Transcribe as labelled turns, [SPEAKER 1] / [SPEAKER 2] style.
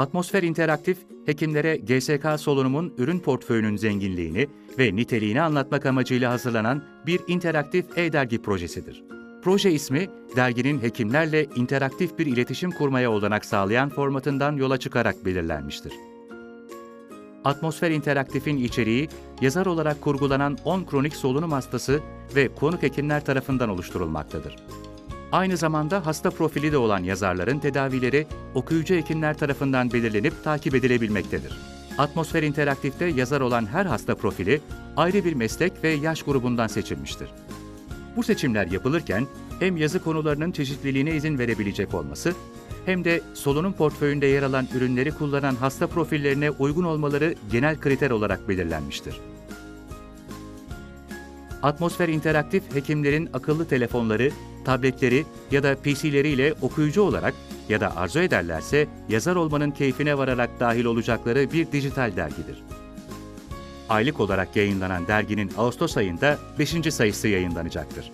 [SPEAKER 1] Atmosfer İnteraktif, hekimlere GSK Solunum'un ürün portföyünün zenginliğini ve niteliğini anlatmak amacıyla hazırlanan bir interaktif e-dergi projesidir. Proje ismi, derginin hekimlerle interaktif bir iletişim kurmaya olanak sağlayan formatından yola çıkarak belirlenmiştir. Atmosfer İnteraktif'in içeriği, yazar olarak kurgulanan 10 kronik solunum hastası ve konuk hekimler tarafından oluşturulmaktadır. Aynı zamanda hasta profili de olan yazarların tedavileri okuyucu hekimler tarafından belirlenip takip edilebilmektedir. Atmosfer İnteraktif'te yazar olan her hasta profili ayrı bir meslek ve yaş grubundan seçilmiştir. Bu seçimler yapılırken hem yazı konularının çeşitliliğine izin verebilecek olması hem de solunum portföyünde yer alan ürünleri kullanan hasta profillerine uygun olmaları genel kriter olarak belirlenmiştir. Atmosfer İnteraktif hekimlerin akıllı telefonları, tabletleri ya da PC'leriyle okuyucu olarak ya da arzu ederlerse yazar olmanın keyfine vararak dahil olacakları bir dijital dergidir. Aylık olarak yayınlanan derginin Ağustos ayında 5. sayısı yayınlanacaktır.